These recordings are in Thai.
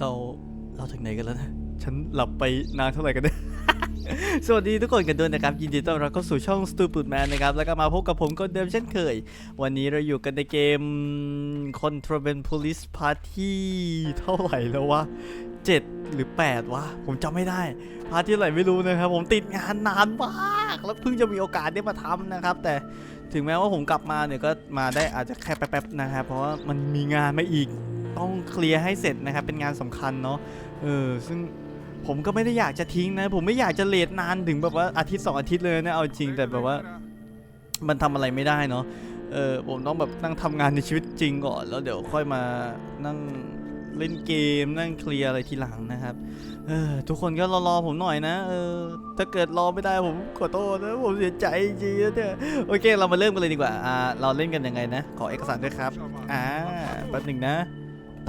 เราเราถึงไหนกันแล้วนะ ฉันหลับไปนานเท่าไหร่กันเนี่ย สวัสดีทุกคนกันด้วยนะครับ ยินดีต้อนรับเข้าสู่ช่อง Stupid Man นะครับ แล้วก็มาพบกับผมคนเดิมเช่นเคย วันนี้เราอยู่กันในเกม Contraband Police Party เท่าไหร่แล้ววะ 7 หรือ 8 วะ ผมจำไม่ได้ พาร์ทที่ไหนไม่รู้นะครับ ผมติดงานนานมาก แล้วเพิ่งจะมีโอกาสได้มาทำนะครับ แต่ถึงแม้ว่าผมกลับมาเนี่ยก็มาได้อาจจะแค่แป๊บๆนะครับเพราะว่ามันมีงานมาอีก ต้องเคลียร์ให้เสร็จนะครับ เป็นงานสำคัญเนาะเออซึ่งผมก็ไม่ได้อยากจะทิ้งนะ ผมไม่อยากจะเลทนานถึงแบบว่าอาทิตย์สองอาทิตย์เลยนะเอาจริงแต่แบบว่ามันทำอะไรไม่ได้เนาะเออผมต้องแบบนั่งทำงานในชีวิตจริงก่อนแล้วเดี๋ยวค่อยมานั่งเล่นเกมนั่งเคลียร์อะไรทีหลังนะครับ เออทุกคนก็รอๆผมหน่อยนะ เออถ้าเกิดรอไม่ได้ผมขอโทษนะผมเสียใจจริงๆนะเนี่ยโอเคเรามาเริ่มกันเลยดีกว่าอ่า เราเล่นกันยังไงนะ ขอเอกสารด้วยครับ อ่าแป๊บหนึ่งนะ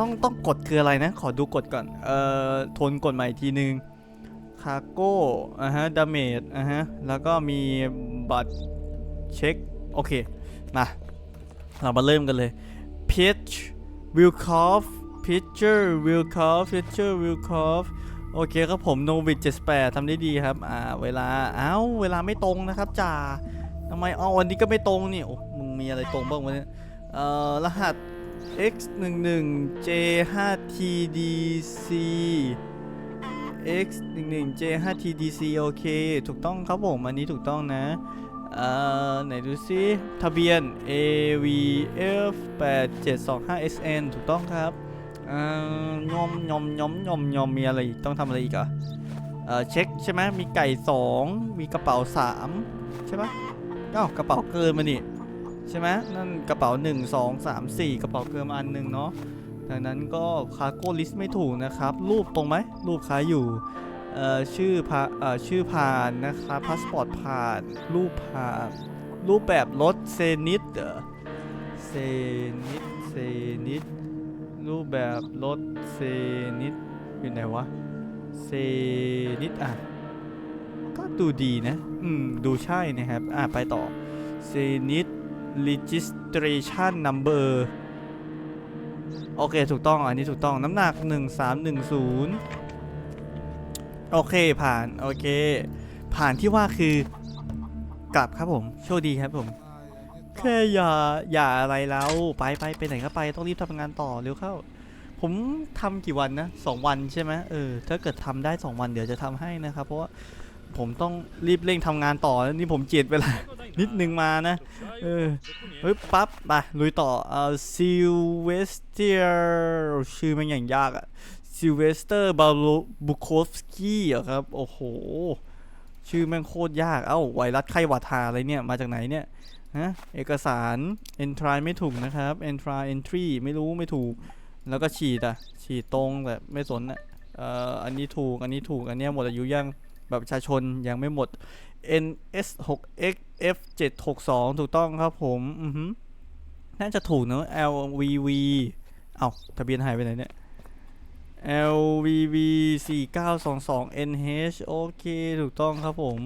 ต้องต้องกดคืออะไรนะ ขอดูกดก่อน เอ่อ ทนกดใหม่อีกทีนึง คาโก้อ่าฮะ ดาเมจอ่าฮะ แล้วก็มีบัตรเช็ค โอเค มา เรามาเริ่มกันเลย pitch will cough pitcher will cough pitcher will cough โอเคครับผมโนวิด78ทำได้ดีครับ อ่า เวลา อ้าว เวลาไม่ตรงนะครับจ่าทำไมอ๋อวันนี้ก็ไม่ตรงนี่ โอ้ มึงมีอะไรตรงบ้างวะเนี่ย เอ่อ รหัส x 1 1 j 5 t d c x 1 1 j 5 t d c โอเค ถูกต้องครับผม อันนี้ถูกต้องนะเอ่อไหนดูซิทะเบียน a v f 8 7 2 5 s n ถูกต้องครับเอ่อยอมยอมยอมยอมยอมมีอะไรอีกต้องทำอะไรอีกอะเอ่อเช็คใช่ไหมมีไก่ 2 มีกระเป๋า 3 ใช่ปะอ้าวกระเป๋าเกินมานี่ ใช่ไหมนั่นกระเป๋า 1 2 3 4 กระเป๋าเกินมาอันหนึ่งเนาะดังนั้นก็คาร์โก้ลิสต์ไม่ถูกนะครับ รูปตรงไหมรูปคล้ายอยู่ชื่อพาชื่อผ่านนะครับพาสปอร์ตผ่าน รูปผ่าน รูปแบบรถเซนิตเหรอเซนิตเซนิตรูปแบบรถเซนิตอยู่ไหนวะเซนิตอะก็ดูดีนะ อืม ดูใช่นะครับ อะ ไปต่อเซนิต registration number โอเค ถูกต้อง อันนี้ถูกต้อง น้ำหนัก 1310 โอเค ผ่าน โอเค ผ่านที่ว่าคือกลับครับผม โชคดีครับผม แค่อย่า อย่าอะไรแล้ว ไปไปไปไหนก็ไป ต้องรีบทำงานต่อเร็วเข้า ผมทำกี่วันนะสองวันใช่ไหมเออ ถ้าเกิดทำได้สองวันเดี๋ยวจะทำให้นะครับ เพราะว่า ผมต้องรีบเร่งทำงานต่อนี่ผมเจียดเวลา นิดนึงมานะเออเฮ้ยปั๊บไปลุยต่อเอ่อซิลเวสเตียชื่อมันอย่างยากอะซิลเวสเตอร์บาลบุโคฟสกี้อะครับ โอ้โห ชื่อแม่งโคตรยาก เอ้า ไวรัสไข้หวัดหาอะไรเนี่ย มาจากไหนเนี่ยฮะเอกสาร entry ไม่ถูกนะครับ entry entry ไม่รู้ไม่ถูก แล้วก็ฉีดอะฉีดตรงแต่ไม่สนอะเอ่ออันนี้ถูก อันนี้ถูก อันเนี้ยหมดอายุยัง แบบประชาชนยังไม่หมด NS 6 XF 7 6 2 ถูกต้องครับผมอือฮึน่าจะถูกเนอะ LVV เอ้าทะเบียนหายไปไหนเนี่ย LVV 4922 NH โอเค ถูกต้องครับผม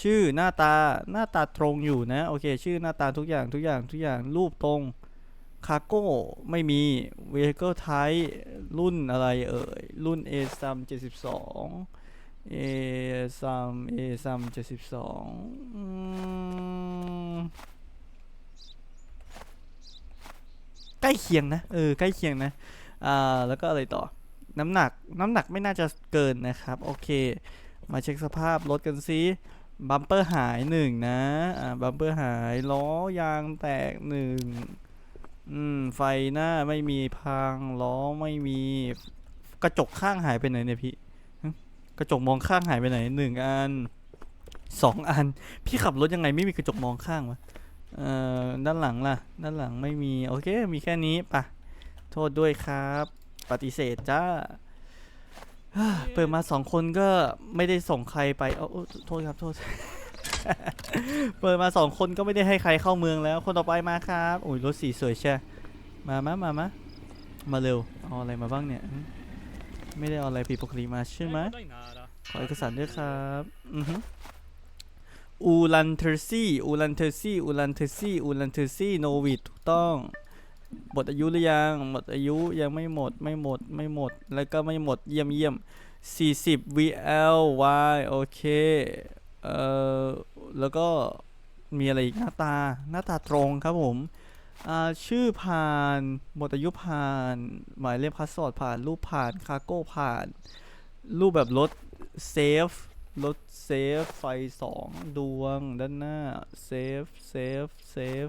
ชื่อหน้าตาหน้าตาตรงอยู่นะ โอเค ชื่อหน้าตาทุกอย่างทุกอย่างทุกอย่างรูปตรงคาโก้ไม่มี Vehicle Type รุ่นอะไรเอ่ย รุ่น A 3 72 A 3 A 3 72อืมใกล้เคียงนะ เออ ใกล้เคียงนะ อ่า แล้วก็อะไรต่อ น้ำหนัก น้ำหนักไม่น่าจะเกินนะครับ โอเค มาเช็คสภาพรถกันซิบัมเปอร์หายหนึ่งนะ อ่า บัมเปอร์หาย ล้อยางแตกหนึ่งอืม ไฟหน้าไม่มีพัง ล้อไม่มี กระจกข้างหายไปไหนเนี่ยพี่ ระจกมองข้างหายไปไหนหนึ่งอันสองอัน พี่ขับรถยังไงไม่มีกระจกมองข้างวะเอ่อด้านหลังล่ะ ด้านหลังไม่มีโอเค มีแค่นี้ปะโทษด้วยครับ ปฏิเสธจ้าเปิดมาสองคนก็ไม่ได้ส่งใครไปเอ้าโอ้โทษครับโทษ เปิดมาสองคนก็ไม่ได้ให้ใครเข้าเมืองแล้ว คนต่อไปมาครับโอ้ยรถสีสวยใช่ มามามามามาเร็ว เอาอะไรมาบ้างเนี่ย ไม่ได้เอาอะไรผิดปกติมาใช่ไหมขอเอกสารด้วยครับอือฮึอูลันเทอร์ซี่อูลันเทอร์ซี่อูลันเทอร์ซี่อูลันเทอร์ซี่โนวิดถูกต้องหมดอายุหรือยังหมดอายุยังไม่หมดไม่หมดไม่หมด แล้วก็ไม่หมดเยี่ยมเยี่ยม40 VL Y โอเคเอ่อแล้วก็มีอะไรอีกหน้าตาหน้าตาตรงครับผม อ่าชื่อผ่านหมดอายุผ่าน หมายเลขพาสปอร์ตผ่าน รูปผ่านคารโก้ผ่าน รูปแบบรถเซฟรถเซฟไฟสองดวงด้านหน้าเซฟเซฟเซฟ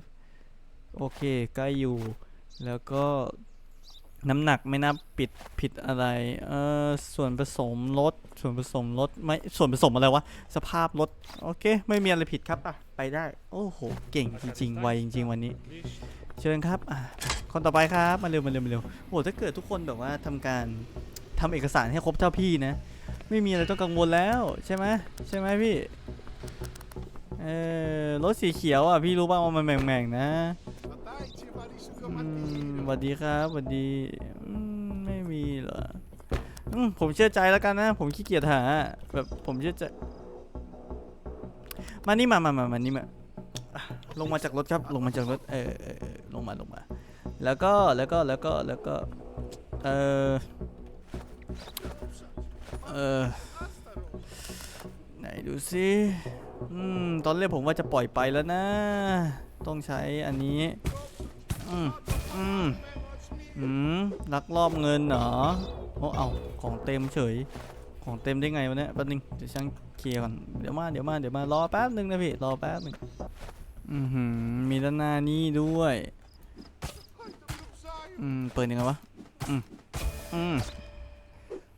โอเคใกล้อยู่ แล้วก็น้ำหนักไม่นับปิดผิดอะไร เออส่วนผสมรถ ส่วนผสมรถไม่ส่วนผสมอะไรวะ สภาพรถ โอเค ไม่มีอะไรผิดครับ อะ ไปได้ โอ้โห เก่งจริงๆ ไวจริง ๆ วันนี้ เชิญครับคนต่อไปครับมาเร็วมาเร็วมาเร็วโอ้ถ้าเกิดทุกคนแบบว่าทำการทำเอกสารให้ครบเท่าพี่นะ ไม่มีอะไรต้องกังวลแล้วใช่ไหมใช่ไหมพี่เออรถสีเขียวอะพี่รู้ป่าวว่ามันแหม่งๆนะสวัสดีครับสวัสดีไม่มีเหรอผมเชื่อใจแล้วกันนะ ผมขี้เกียจหาแบบผมเชื่อใจมานี่มามามามานี่มา ลงมาจากรถครับ ลงมาจากรถ เออเออเออลงมาลงมา แล้วก็แล้วก็แล้วก็แล้วก็ เออเออไหนดูสิอืมตอนแรกผมว่าจะปล่อยไปแล้วนะ ต้องใช้อันนี้ อืมอืมอืมลักลอบเงินเหรอโอ้เอาของเต็มเฉย ของเต็มได้ไงวะเนี่ยแป๊บนึงเดี๋ยวช่างเคลียร์ก่อน เดี๋ยวมาเดี๋ยวมาเดี๋ยวมารอแป๊บนึงนะพี่ รอแป๊บนึง อือหือมีด้านหน้านี่ด้วย อืม เปิดยังไงวะ อืม อืม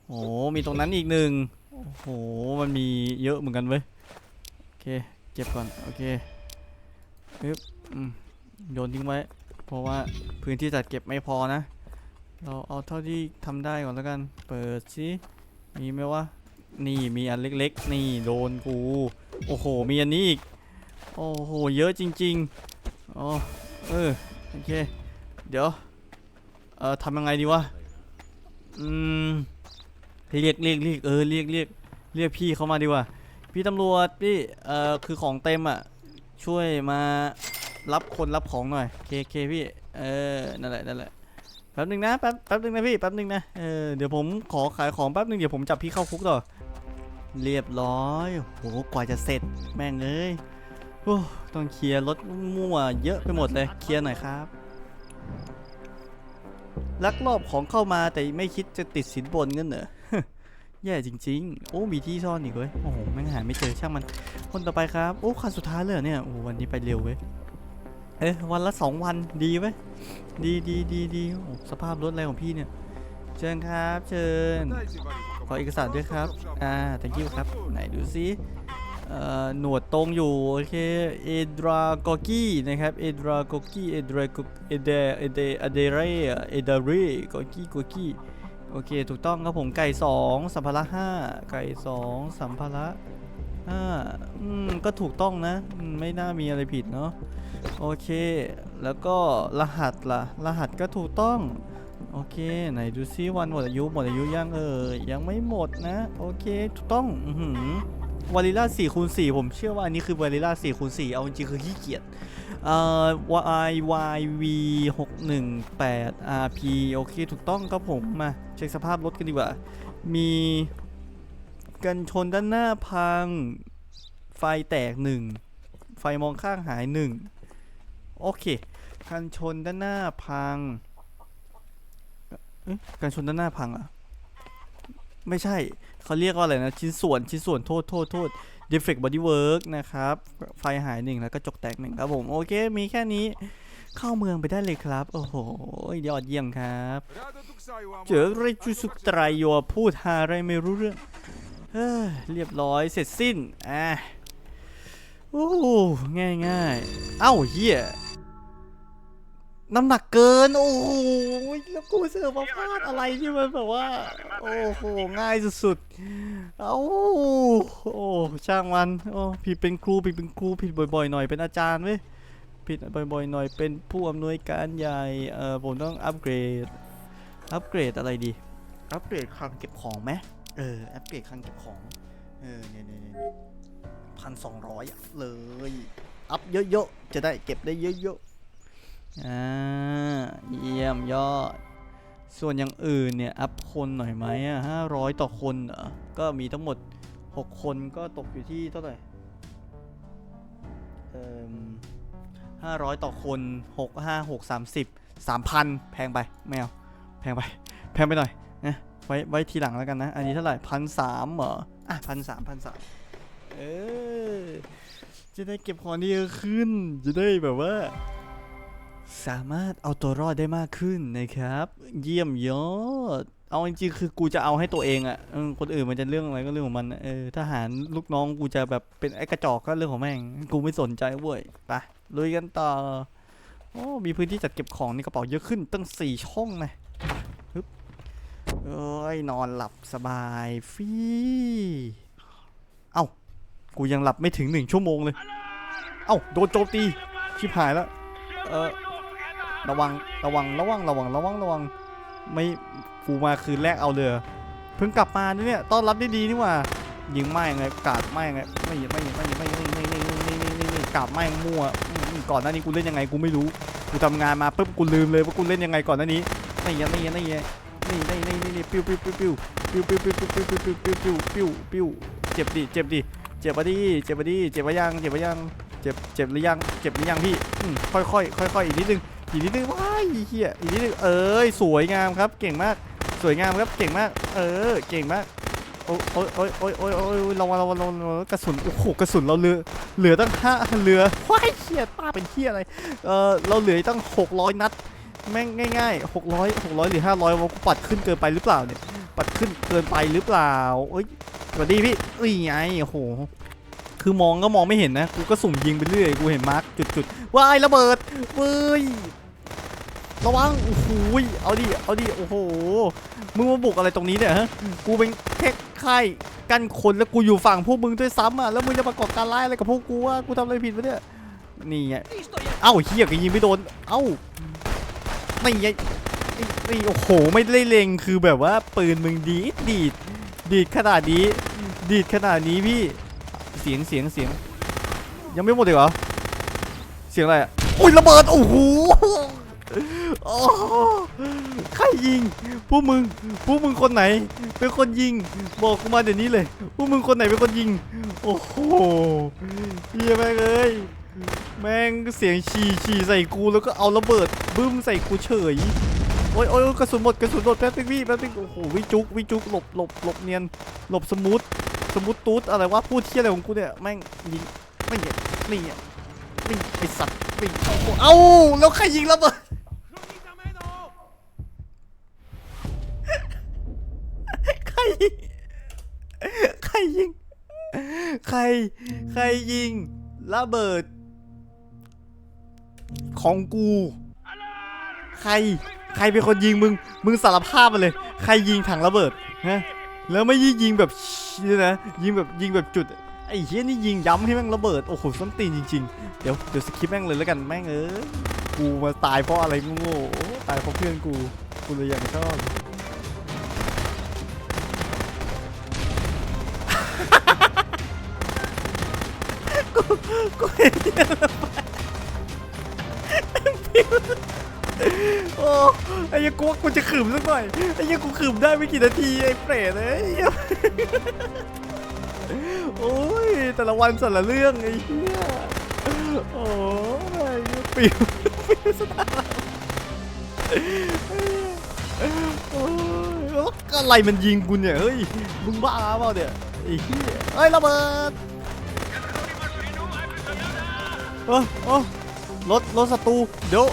โอ้มีตรงนั้นอีกหนึ่งโอ้โห มันมีเยอะเหมือนกันเว้ย โอเค เก็บก่อน โอเคปึ๊บอืม โยนทิ้งไว้ เพราะว่าพื้นที่จัดเก็บไม่พอนะ เราเอาเท่าที่ทำได้ก่อนแล้วกัน เปิดสิ มีไหมวะ นี่มีอันเล็กๆ นี่โดนกู โอ้โห มีอันนี้อีก โอ้โห เยอะจริงๆอ๋อเออ โอเค เดี๋ยว เอ่อทำยังไงดีวะ อืม เรียกเรียกเรียกเออ เรียกเรียกเรียกพี่เขามาดีกว่า พี่ตำรวจ พี่ เอ่อ คือของเต็มอะ ช่วยมารับคนรับของหน่อย เคเคพี่ เออ นั่นแหละ นั่นแหละ แป๊บหนึงนะ แป๊บ แป๊บหนึงนะพี่ แป๊บหนึงนะ เออ เดี๋ยวผมขอขายของแป๊บหนึงเดี๋ยวผมจับพี่เข้าคุกต่อ เรียบร้อย โห กว่าจะเสร็จ แม่งเอ้ย โอ้ต้องเคลียร์รถมั่วเยอะไปหมดเลย เคลียร์หน่อยครับ ลักลอบของเข้ามาแต่ไม่คิดจะติดสินบนเงินเหรอแย่จริง ๆ โอ้มีที่ซ่อนอีกเว้ย โอ้โหแม่งหาไม่เจอช่างมัน คนต่อไปครับ โอ้คันสุดท้ายเลยเนี่ย โอ้วันนี้ไปเร็วเว้ย เอ๊ะวันละสองวันดีไหมดีดีดีดีโอ้สภาพรถอะไรของพี่เนี่ย เชิญครับ เชิญ ขอเอกสารด้วยครับ อ่า thank you ครับ ไหนดูซิ หนวดตรงอยู่ โอเค เอดรากอกี้นะครับ เอดรากอกี้ เอดรากเอเดเอเดอเดเรเอเดเรกอกี้กอกี้ โอเค ถูกต้องครับผมไก่ 2 สัมภาระ 5 ไก่ 2 สัมภาระ5อืม ก็ถูกต้องนะ ไม่น่ามีอะไรผิดเนาะ โอเค แล้วก็รหัสล่ะ รหัสก็ถูกต้อง โอเค ไหนดูซิวันหมดอายุหมดอายุยังเอ่ยยังไม่หมดนะ โอเค ถูกต้อง อือหือ วาลิล่า4คูณ4ผมเชื่อว่าอันนี้คือวาลิล่า4คูณ4เอาจริงๆคือขี้เกียจเอ่อ y y v 6 1 8 r p โอเค ถูกต้องครับผม มาเช็คสภาพรถกันดีกว่า มีกันชนด้านหน้าพัง ไฟแตกหนึ่งไฟมองข้างหายหนึ่งโอเค กันชนด้านหน้าพังกันชนด้านหน้าพังอะ ไม่ใช่ เขาเรียกว่าอะไรนะ ชิ้นส่วนชิ้นส่วนโทษโทษโทษ defect bodywork นะครับ ไฟหายหนึ่งแล้วก็จกแตกหนึ่งครับผม โอเค มีแค่นี้เข้าเมืองไปได้เลยครับ โอ้โห ยอดเยี่ยมครับ เจอไรจุสุกไตรโยพูดหาอะไรไม่รู้เรื่องเฮ้ยเรียบร้อยเสร็จสิ้นอะโอ้ง่ายง่ายเอ้าเฮีย น้ำหนักเกิน โอ้โหแล้วกูเสือมาพลาดอะไรที่มันแบบว่า โอ้โห ง่ายสุดๆ เอ้าโอ้ช่างมันโอ้ผิดเป็นครูผิดเป็นครูผิดบ่อยๆหน่อยเป็นอาจารย์เว้ยผิดบ่อยๆหน่อยเป็นผู้อำนวยการใหญ่เออผมต้องอัปเกรดอัปเกรดอะไรดีอัปเกรดคลังเก็บของไหมเอออัปเกรดคลังเก็บของเออเนี่ยเนี่ยเนี่ยพันสองร้อยเลยอัพเยอะๆจะได้เก็บได้เยอะๆ อ่าเยี่ยมยอด ส่วนอย่างอื่นเนี่ย อัพคนหน่อยไหมอะห้าร้อยต่อคนเหรอก็มีทั้งหมด 6 คนก็ตกอยู่ที่เท่าไหร่เอ่อห้าร้อยต่อคนหกห้าหกสามสิบสามพันแพงไปไม่เอาแพงไป แพงไปหน่อยนะไว้ไว้ทีหลังแล้วกันนะ อันนี้เท่าไหร่พันสามเหรออะพันสามพันสามเออจะได้เก็บของด้เยอะขึ้น จะได้แบบว่า สามารถเอาตัวรอดได้มากขึ้นนะครับ เยี่ยมยอด เอาจริงๆคือกูจะเอาให้ตัวเองอะ่ะคนอื่นมันจะเรื่องอะไรก็เรื่องของมันเออทหารลูกน้องกูจะแบบเป็นไอ้กระจอกก็เรื่องของแม่ง กูไม่สนใจเว้ยไปลุยกันต่อโอ้มีพื้นที่จัดเก็บของในกระเป๋าเยอะขึ้นตั้งสี่ช่องนะฮึบเอ้ยนอนหลับสบายฟีเอ้ากูยังหลับไม่ถึงหนึ่งชั่วโมงเลย เอ้าโดนโจมตีชิบหายแล้วเออ ระวังระวังระวังระวังระวังระวังไม่กูมาคืนแรกเอาเลยเพิ่งกลับมาเนี่ยต้อนรับได้ดีนี่หว่ายิงไม่ไงกาดไม่ไงไม่ไม่ไม่ไม่ไม่ไม่ไม่ไม่ไม่ไม่ไม่ไม่ไม่กาดไม่มั่วก่อนหน้านี้กูเล่นยังไงกูไม่รู้กูทำงานมาปุ๊บกูลืมเลยว่ากูเล่นยังไงก่อนหน้านี้นี่ยังนี่ยังนี่ยังนี่นี่นี่นี่นี่ปิ้วปิ้วปิ้วปิ้วปิ้วปิ้วปิ้วปิ้วปิ้วปิ้วปิ้วปิ้วปิ้วปิ้วเจ็บดิเจ็บดิเจ็บปะดิเจ็บปะดิเจ็บปะยังเจ็บปะยังเจ็บเจ็บหรือยังเจ็บหรือยังพี่ค่อยค่อยค่อยค่อยอีกนิดนึง อีกนิดนึงว้ายเฮียอีกนิดนึงเอ้ยสวยงามครับ เก่งมาก สวยงามครับเก่งมาก เออ เก่งมากโอ้ยโอ้ยโอ้ยโอ้ยโอ้ยโอ้ยระวังระวังระวังกระสุนโอ้โหกระสุนเราเหลือเหลือตั้งห้าเหลือว้ายเฮียป้าเป็นเฮียอะไรเออเราเหลือตั้ง600นัดแม่งง่ายๆ600 600หรือ500ว่ากูปัดขึ้นเกินไปหรือเปล่าเนี่ยปัดขึ้นเกินไปหรือเปล่าเอ้ยสวัสดีพี่เอ้ยไงโอ้โหคือมองก็มองไม่เห็นนะ กูก็สุ่มยิงไปเรื่อย กูเห็นมาร์กจุดๆว้ายระเบิดเว้ย ระวังโอ้โหเอาดิเอาดิโอ้โหมึงมาบุกอะไรตรงนี้เนี่ยฮะกูเป็นแค่ค่ายกันคนแล้วกูอยู่ฝั่งพวกมึงด้วยซ้ำอะแล้วมึงจะมาก่อการร้ายอะไรกับพวกกูวะกูทำอะไรผิดวะเนี่ยนี่ไงเอ้าเฮียก็ยิงไม่โดนเอ้านี่ไงนี่โอ้โหไม่ได้เล็งคือแบบว่าปืนมึงดีดดีดดีดขนาดนี้ดีดขนาดนี้พี่เสียงเสียงเสียงยังไม่หมดอีกเหรอเสียงอะไรอะอุ้ยระเบิดโอ้โห โอ้ใครยิง พวกมึง พวกมึงคนไหน เป็นคนยิง บอกกูมาเดี๋ยวนี้เลย พวกมึงคนไหนเป็นคนยิง โอ้โหเฮียแม่งเอ้ย แม่งเสียงฉี่ฉี่ใส่กูแล้วก็เอาระเบิดบึ้มใส่กูเฉย โอ้ยโอ้ยโอ้ยกระสุนหมดกระสุนหมดแป๊บนึงพี่แป๊บนึงโอ้โหวิจุกวิจุกหลบหลบหลบเนียน หลบสมูทสมูทตูดอะไรวะพูดเที่ยอะไรของกูเนี่ย แม่งยิง ไม่เนี่ยนี่ อะนี่ไอสัตว์นี่โอ้โหเอ้าแล้วใครยิงระเบิดใครยิงใครยิง ใคร ใครยิงระเบิด ของกู ใคร ใครเป็นคนยิงมึง มึงสารภาพมาเลย ใครยิงถังระเบิดฮะแล้วไม่ยิงยิงแบบนี่นะยิงแบบยิงแบบจุด ไอ้เหี้ยนี่ยิงย้ำให้แม่งระเบิด โอ้โหส้นตีนจริงๆ เดี๋ยวเดี๋ยวสคิปแม่งเลยแล้วกันแม่งเอ้ยกูมาตายเพราะอะไรโง่ๆโอ้ตายเพราะเพื่อนกูกูเลยอยากชอบกูเห็นเยโอ้ไอ้ยังกูกูจะขืมสักหน่อยไอ้ยังกูขืมได้ไม่กี่นาทีไอ้เปรตเอ้ย โอ้ยแต่ละวันแต่ละเรื่องไอ้เหี้ยโอ้ยปิวปิวสตาร์โอ้ยแล้วอะไรมันยิงกูเนี่ยเฮ้ยมึงบ้าเปล่าเนี่ยไอ้เหี้ยเฮ้ยระเบิดเออเออรถรถศัตรูเดี๋ยว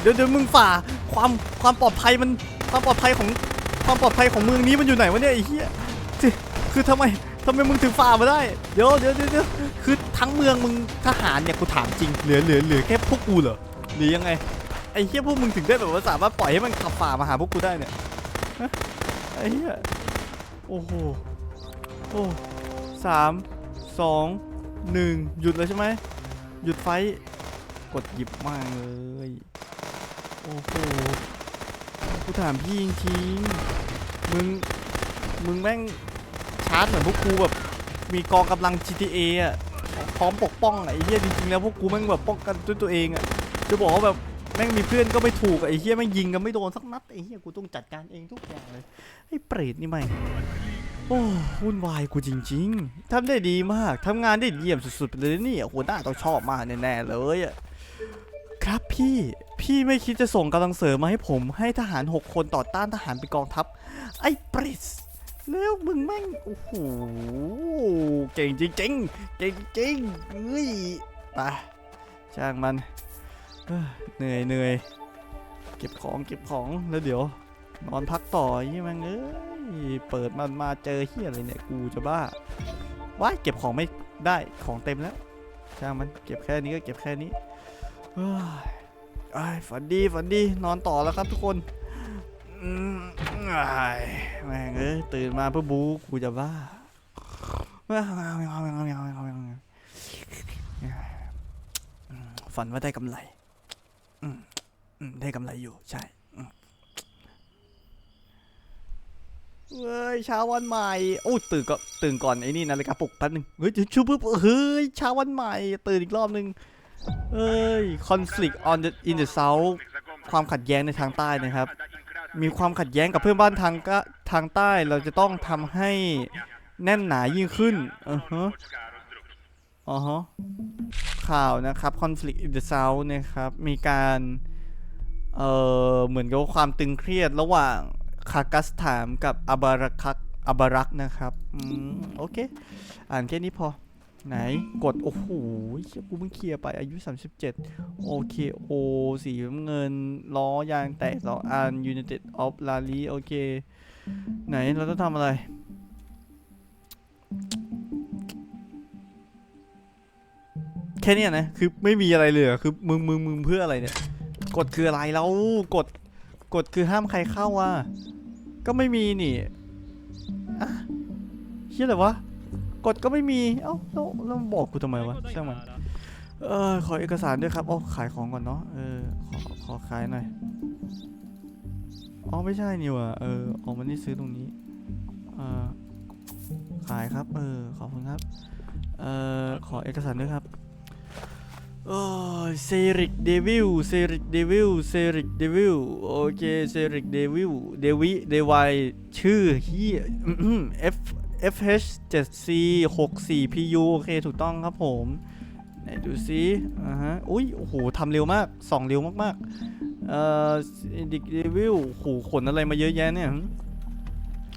เดี๋ยวเดี๋ยวมึงฝ่าความความปลอดภัยมันความปลอดภัยของความปลอดภัยของเมืองนี้มันอยู่ไหนวะเนี่ยไอ้เหี้ย คือทำไมทำไมมึงถึงฝ่ามาได้ เดี๋ยวเดี๋ยวเดี๋ยวคือทั้งเมืองมึงทหารเนี่ยกูถามจริงเหลือเหลือเหลือแค่พวกกูเหรอหรือยังไงไอ้เหี้ยพวกมึงถึงได้แบบว่าสามารถปล่อยให้มันขับฝ่ามาหาพวกกูได้เนี่ยไอ้เหี้ยโอ้โหโอ้สามสองหนึ่งหยุดเลยใช่ไหมหยุดไฟกดหยิบมากเลยโอ้โหกูถามพี่จริงๆมึงมึงแม่งาร์จเหมือนพวกกูแบบมีกองกำลัง GTA อะพร้อมปกป้องไอ้เหี้ยจริงๆแล้วพวกกูแม่งแบบป้องกันด้วยตัวเองอะจะบอกว่าแบบแม่งมีเพื่อนก็ไม่ถูกไอ้เหี้ยแม่งยิงกันไม่โดนสักนัดไอ้เหี้ยกูต้องจัดการเองทุกอย่างเลยไอ้เปรตนี่ไม่งโอ้วุ่นวายกูจริง ๆทำได้ดีมากทำงานได้เยี่ยมสุดๆเลยนี่หัวหน้าต้องชอบมากแน่ๆเลยอะครับพี่พี่ไม่คิดจะส่งกำลังเสริมมาให้ผมให้ทหาร 6 คนต่อต้านทหารไปกองทัพ ไอ้เปรต แล้วมึงแม่งโอ้โหเก่งจริงๆเก่งจริงเฮ้ยไปช่างมันเหนื่อยเหนื่อยเก็บของเก็บของแล้วเดี๋ยว นอนพักต่อยี่แม่งเอ้ยเปิดมันมาเจอเฮียอะไรเนี่ยกูจะบ้าว้ายเก็บของไม่ได้ของเต็มแล้วช่างมันเก็บแค่นี้ก็เก็บแค่นี้เฮ้ยอ้ายฝันดีฝันดีนอนต่อแล้วครับทุกคน อืมอ้ายแม่งเอ้ยตื่นมาเพื่อบูกูจะบ้าฝันว่าได้กำไรอืมอืมได้กำไรอยู่ใช่อืมเฮ้ยเช้าวันใหม่โอ้ตื่นก็ตื่นก่อนไอ้นี่นาฬิกาปลุกแป๊บนึงเฮ้ยชูปุ๊บเฮ้ยเช้าวันใหม่ ตื่นอีกรอบนึงเอ้ย conflict on the in the south ความขัดแย้งในทางใต้นะครับ มีความขัดแย้งกับเพื่อนบ้านทางก็ทางใต้เราจะต้องทำให้แน่นหนายิ่งขึ้นอือฮะอ๋อฮะข่าวนะครับ conflict in the south นะครับ มีการเอ่อเหมือนกับความตึงเครียดระหว่างคากัสถามกับอาบารักคักอาบารักนะครับ อืม โอเค อ่านแค่นี้พอ ไหนกด โอ้โหเหี้ยกูเพิ่งเคลียร์ไปอายุ 37 โอเคโอสีเงิน ล้อยางแตกสองอัน United of l a l i โอเค ไหน เราต้องทำอะไร แค่นี้นะ คือไม่มีอะไรเลยคือมึงมึงมึงเพื่ออะไรเนี่ยกฎคืออะไรแล้วกฎกฎคือห้ามใครเข้าอะ ก็ไม่มีนี่อะเฮียอะไรวะ กฎก็ไม่มี เอ้าแล้วแล้วมันบอกกูทำไมวะช่างมัน เออขอเอกสารด้วยครับโอ้ขายของก่อนเนาะ เออ ขอ ขอขายหน่อย อ๋อ ไม่ใช่นี่ว่ะ เออออกมานี่ซื้อตรงนี้เออขายครับ เออ ขอบคุณครับ เออขอเอกสารด้วยครับโอ้เซริกเดวิล เซริกเดวิล เซริกเดวิล โอเค เซริกเดวิล เดวิ เดวายชื่อเฮียอื้อ F FH 7 C 6 4 PU โอเค ถูกต้องครับผมไหนดูซิอ่าฮะ อุ้ย โอ้โหทำเร็วมาก ส่องเร็วมากๆ เอ่อดิกเดวิลโอ้โหขนอะไรมาเยอะแยะเนี่ย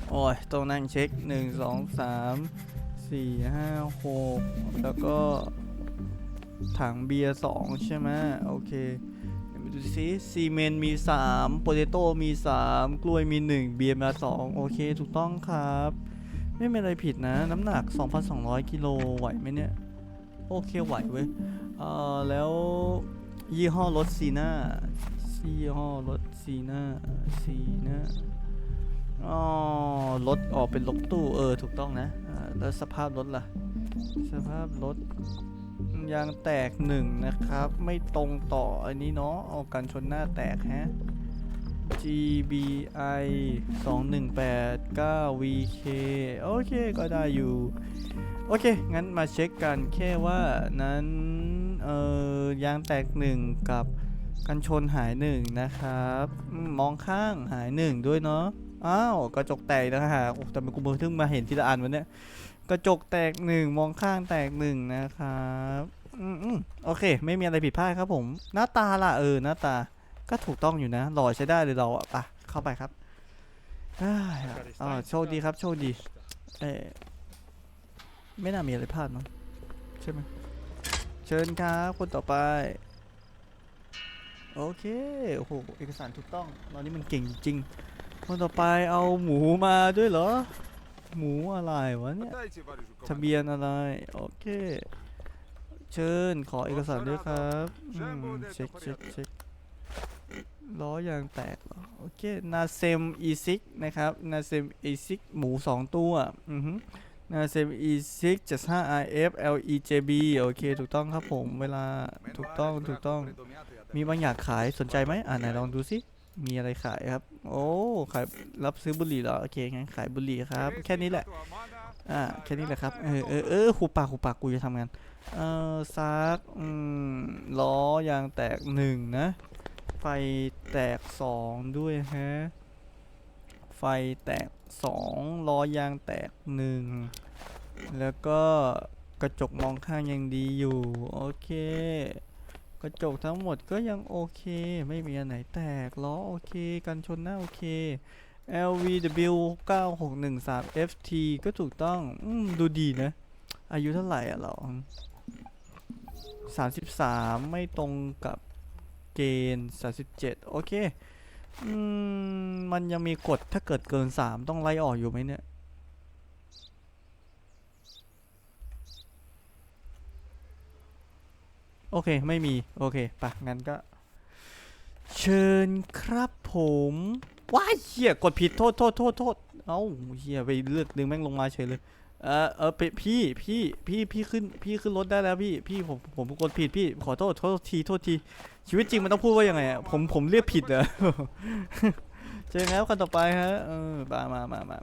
โอ้ย ต้องนั่งเช็ค 1 2 3 4 5 6 แล้วก็ ถังเบียร์สองใช่ไหมโอเคดูซิซีเมนต์มี3โปเตโต้มี 3 กล้วยมี 1 เบียร์มา 2 โอเค ถูกต้องครับ ไม่เป็นไรผิดนะ น้ำหนัก 2,200 กิโลไหวไหมเนี่ย โอเคไหวเว้ย เอ่อ แล้วยี่ห้อรถซีน่ายี่ห้อรถซีน่าซีน่าอ๋อรถออกเป็นรถตู้เออ ถูกต้องนะแล้วสภาพรถล่ะ สภาพรถยางแตกหนึ่งนะครับ ไม่ตรงต่ออันนี้เนาะเอากันชนหน้าแตกฮะ GBI 2189 VK โอเค ก็ได้อยู่ โอเค งั้นมาเช็คกันแค่ว่านั้น เอ่อยางแตกหนึ่งกับกันชนหายหนึ่งนะครับ มองข้างหายหนึ่งด้วยเนาะ อ้าวกระจกแตกนะฮะโอ้แต่มันกูเพิ่งมาเห็นทีละอันวันเนี้ยกระจกแตกหนึ่งมองข้างแตกหนึ่งนะครับ อืมโอเค ไม่มีอะไรผิดพลาดครับผม หน้าตาล่ะเออหน้าตา ก็ถูกต้องอยู่นะหล่อใช้ได้เลยเราอะไปเข้าไปครับได้อะอ่าโชคดีครับ โชคดี เออไม่น่ามีอะไรพลาดมั้งใช่ไหมเชิญครับคนต่อไป โอเคโอ้โหเอกสารถูกต้องตอนนี้มันเก่งจริงๆคนต่อไปเอาหมูมาด้วยเหรอ หมูอะไรวะเนี่ย Дайте, варежу ทะเบียนอะไร โอเค เชิญขอเอกสารด้วยครับอืมเช็คเช็คเช็ค ล้อยางแตกโอเคนาเซมอีซิกนะครับนาเซมอีซิกหมูสองตัวอือฮึนาเซมอีซิกจ็ดห้า IF LEJB โอเค ถูกต้องครับผมเวลาถูกต้องถูกต้อง มีบางอย่างขายสนใจไหมอ่าไหนลองดูสิมีอะไรขายครับ โอ้ ขายรับซื้อบุหรี่เหรอ โอเค งั้นขายบุหรี่ครับ แค่นี้แหละ อ่า แค่นี้แหละครับ เออเออเออหูปากหูปากกูจะทำงาน เออซัก อืม ล้อยางแตกหนึ่งนะ ฟแตกสองด้วยฮะ ไฟแตกสองล้อยางแตกหนึ่งแล้วก็กระจกมองข้างยังดีอยู่ โอเค กระจกทั้งหมดก็ยังโอเค ไม่มีอันไหนแตกล้อโอเค กันชนหน้าโอเค LVW 9613 FT ก็ถูกต้องอืมดูดีนะ อายุเท่าไหร่อะเรา33 ไม่ตรงกับ เกณฑ์37 โอเค อืม มันยังมีกฎถ้าเกิดเกิน 3 ต้องไล่ออกอยู่ไหมเนี่ย โอเค ไม่มี โอเคปะงั้นก็ เชิญครับผมว้ายเหี้ย กดผิด โทษโทษโทษโทษเอ้าเหี้ย ไปเลือกดึงแม่งลงมาเฉยเลย เออเออพี่พี่พี่พี่ขึ้นพี่ขึ้นรถได้แล้วพี่พี่ผมผมกดผิดพี่ขอโทษโทษทีโทษทีชีวิตจริงมันต้องพูดว่ายังไงอะผมผมเรียกผิดเหรอเจอแล้วคนต่อไปฮะเออมามามามา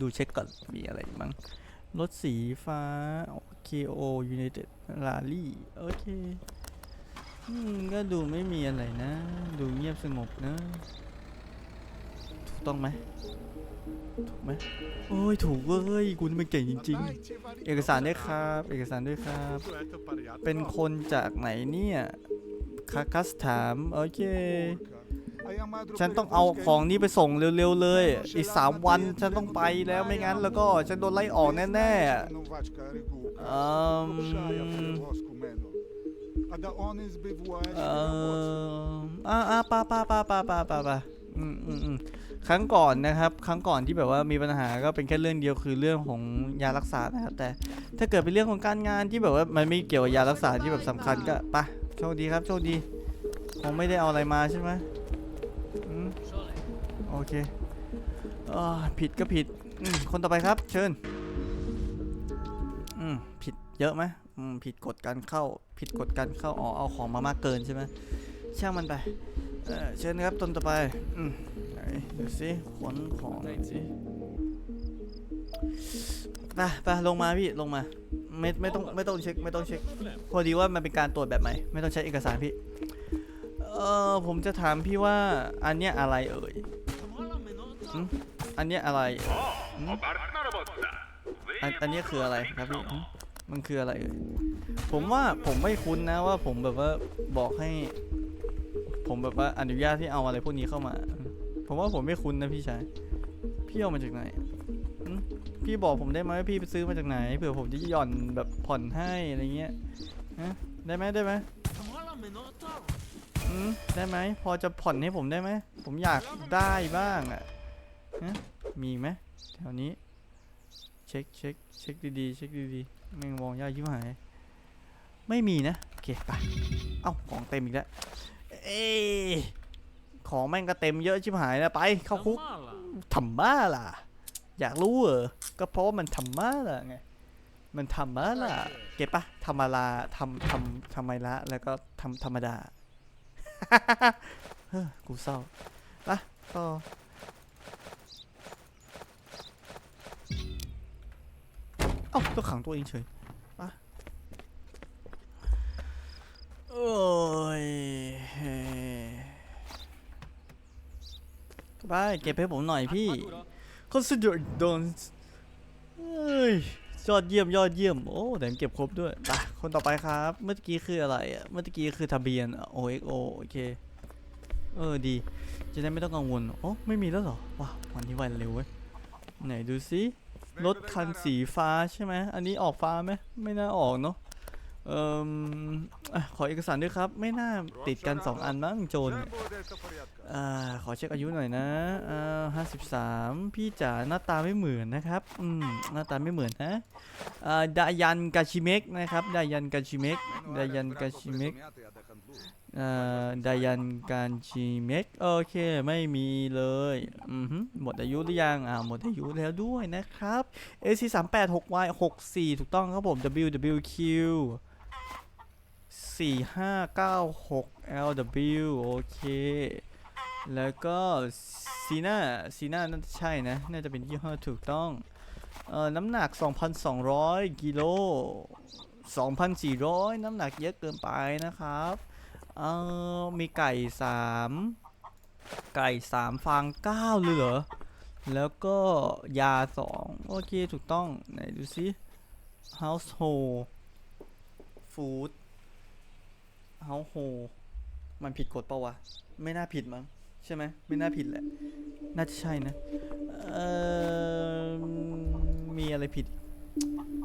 ดูเช็คก่อนมีอะไรบ้างรถสีฟ้า KO United Rally โอเคก็ดูไม่มีอะไรนะ ดูเงียบสงบนะ ถูกต้องไหม ถูกไหมโอ้ยถูกเว้ยคุณมันเก่งจริง ๆ เอกสารด้วยครับ เอกสารด้วยครับ เป็นคนจากไหนเนี่ยคาคัสถามโอเค ฉันต้องเอาของนี้ไปส่งเร็วๆเลย อีกสามวันฉันต้องไปแล้วไม่งั้นแล้วก็ฉันโดนไล่ออกแน่ๆอืมอ่ออ่าอ่าป้าป้าป้าป้าป้าป้าป้าอืมอืมอืม ครั้งก่อนนะครับ ครั้งก่อนที่แบบว่ามีปัญหาก็เป็นแค่เรื่องเดียวคือเรื่องของยารักษานะครับ แต่ถ้าเกิดเป็นเรื่องของการงานที่แบบว่ามันไม่เกี่ยวกับยารักษาที่แบบสำคัญก็ไปะโชคดีครับโชคดีคงไม่ได้เอาอะไรมาใช่ไหมอืมโอเคอ่าผิดก็ผิดอืมคนต่อไปครับเชิญอืมผิดเยอะไหมอืมผิดกฎการเข้า ผิดกฎการเข้าอ๋อเอาของมามากเกินใช่ไหมช่างมันไปเออเชิญครับตนต่อไปอืม ดูสิขนของหน่อยสิไปไปลงมาพี่ลงมา ไม่ไม่ต้องไม่ต้องเช็คไม่ต้องเช็ค พอดีว่ามันเป็นการตรวจแบบใหม่ไม่ต้องใช้เอกสารพี่ เออผมจะถามพี่ว่าอันเนี้ยอะไรเอ่ยหึอันเนี้ยอะไรเอ่ยหึอันอันเนี้ยคืออะไรครับพี่หึมันคืออะไรเอ่ยผมว่าผมไม่คุ้นนะว่าผมแบบว่าบอกให้ ผมแบบว่าอนุญาตที่เอาอะไรพวกนี้เข้ามา ผมว่าผมไม่คุ้นนะพี่ชาย พี่เอามาจากไหนพี่บอกผมได้ไหมว่าพี่ไปซื้อมาจากไหนเผื่อผมจะหย่อนแบบผ่อนให้อะไรเงี้ยฮะได้ไหมได้ไหมอืมได้ไหมพอจะผ่อนให้ผมได้ไหมผมอยากได้บ้างอะฮะมีไหมแถวนี้ เช็คเช็คเช็คดีๆเช็คดีๆแม่งมองยากชิบหาย ไม่มีนะโอเคไปเอ้าของเต็มอีกแล้วเอ ของแม่งก็เต็มเยอะชิบหายนะไปเข้าคุกทำบ้าล่ะ อยากรู้เหรอก็เพราะว่ามันทำบ้าล่ะไงมันทำบ้าล่ะเก็บปะธรรมดาทำทำทำไมละแล้วก็ทำธรรมดาเฮ้อกูเศร้าปะต่อเอ้าต้องขังตัวเองเฉยปะโอ้ยเฮ้ ไปเก็บให้ผมหน่อยพี่ consider done เฮ้ยยอดเยี่ยมยอดเยี่ยม โอ้แต่เก็บครบด้วยไปคนต่อไปครับ เมื่อกี้คืออะไรอะ เมื่อกี้คือทะเบียน OXO โอเค เออดี จะได้ไม่ต้องกังวล โอ้ไม่มีแล้วเหรอ ว้าววันนี้วันเร็วเว้ย ไหนดูสิรถคันสีฟ้าใช่ไหม อันนี้ออกฟ้าไหม ไม่น่าออกเนาะเอ่ม อะขอเอกสารด้วยครับ ไม่น่าติดกัน 2 อันมั้งโจรเนี่ยอ่าขอเช็คอายุหน่อยนะอ่าห้าสิบสามพี่จ๋าหน้าตาไม่เหมือนนะครับอืมหน้าตาไม่เหมือนนะอ่าดายันกาชิเมกนะครับดายันกาชิเมกดายันกาชิเมกอ่าดายันกาชิเมกโอเคไม่มีเลยอือหือหมดอายุหรือยังอ่าหมดอายุแล้วด้วยนะครับ AC 3 8 6 Y 6 4ถูกต้องครับผม WWQ 4596 LW โอเค แล้วก็ซีน่าซีน่าน่าจะใช่นะ น่าจะเป็นยี่ห้อถูกต้อง เอ่อ น้ำหนัก 2,200 กิโล 2,400 น้ำหนักเยอะเกินไปนะครับ เออมีไก่ 3 ไก่ 3 ฟาง 9 เลยเหรอ แล้วก็ยา 2 โอเค ถูกต้อง ไหนดูซิ household food household มันผิดกฎปล่าวะ ไม่น่าผิดมั้งใช่ไหมไม่น่าผิดแหละ น่าจะใช่นะ เออมีอะไรผิด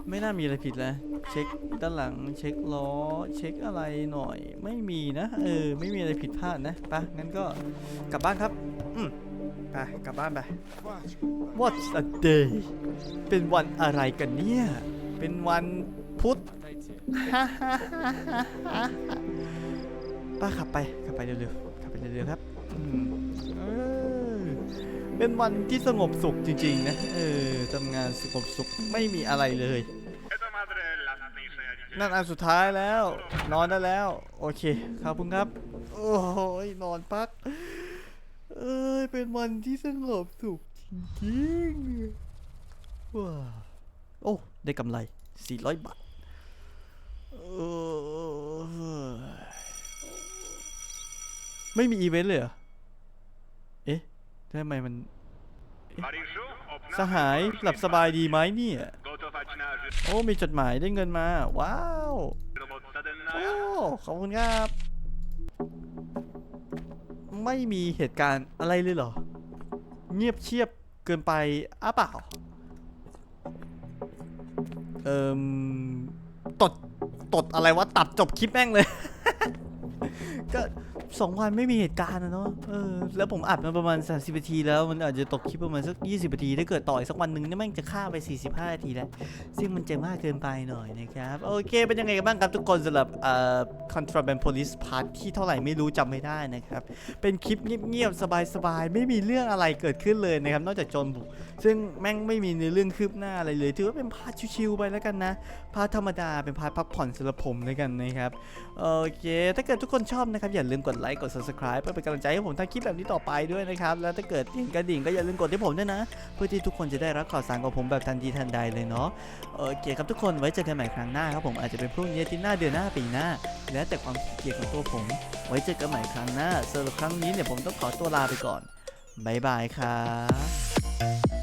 ไม่น่ามีอะไรผิดแล้วเช็คด้านหลัง เช็คล้อ เช็คอะไรหน่อย ไม่มีนะ เออ ไม่มีอะไรผิดพลาดนะปะงั้นก็กลับบ้านครับ อืมไปกลับบ้านไป What a day เป็นวันอะไรกันเนี่ย เป็นวันพุธ ป้าขับไปขับไปเร็วๆขับไปเร็วๆครับเป็นวันที่สงบสุขจริงๆนะเออทำงานสงบสุขไม่มีอะไรเลยนั่นอันสุดท้ายแล้ว นอนได้แล้ว โอเคครับพุ่งครับ โอ้ยนอนพัก เอ้ยเป็นวันที่สงบสุขจริงๆว้าโอ้ได้กำไร 400 บาทเออ ไม่มีอีเวนต์เลยเหรอ เอ๊ะทำไมมัน สหายหลับสบายดีไหมเนี่ย โอ้มีจดหมายได้เงินมา ว้าว โอ้ ขอบคุณครับ ไม่มีเหตุการณ์อะไรเลยเหรอ เงียบเชียบเกินไปอ้าเปล่า เอ่มตด ตดอะไรวะ ตัดจบคลิปแม่งเลย ก็ สองวันไม่มีเหตุการณ์นะเนาะเออแล้วผมอัดมาประมาณ 30นาทีแล้วมันอาจจะตกคลิปประมาณสัก 20นาทีถ้าเกิดต่ออีกสักวันหนึ่งเนี่ยแม่งจะฆ่าไป 45นาทีแล้ว ซึ่งมันจะมากเกินไปหน่อยนะครับ โอเค เป็นยังไงกันบ้างครับทุกคนสำหรับเอ่อ contraband police part ที่เท่าไหร่ไม่รู้จำไม่ได้นะครับ เป็นคลิปเงียบๆสบายๆ ไม่มีเรื่องอะไรเกิดขึ้นเลยนะครับ นอกจากโจนบุกซึ่งแม่งไม่มีในเรื่องคืบหน้าอะไรเลยถือว่าเป็นพาร์ทชิวๆไปแล้วกันนะพาร์ทธรรมดาเป็นพาร์ทพักผ่อนสำหรับผมแล้วกันนะครับโอเค ถ้าเกิดทุกคนชอบนะครับอย่าลืมกดไลค์กด subscribe เพื่อเป็นกำลังใจให้ผมทำคลิปแบบนี้ต่อไปด้วยนะครับ แล้วถ้าเกิดเห็นกระดิ่งก็อย่าลืมกดให้ผมด้วยนะ เพื่อที่ทุกคนจะได้รับข่าวสารของผมแบบทันทีทันใดเลยเนาะโอเคครับทุกคนไว้เจอกันใหม่ครั้งหน้าครับผมอาจจะเป็นพรุ่งนี้ที่หน้าเดือนหน้าปีหน้า แล้วแต่ความขี้เกียจของตัวผม ไว้เจอกันใหม่ครั้งหน้าสำหรับครั้งนี้เนี่ยผมต้องขอตัวลาไปก่อนบ๊ายบายครับ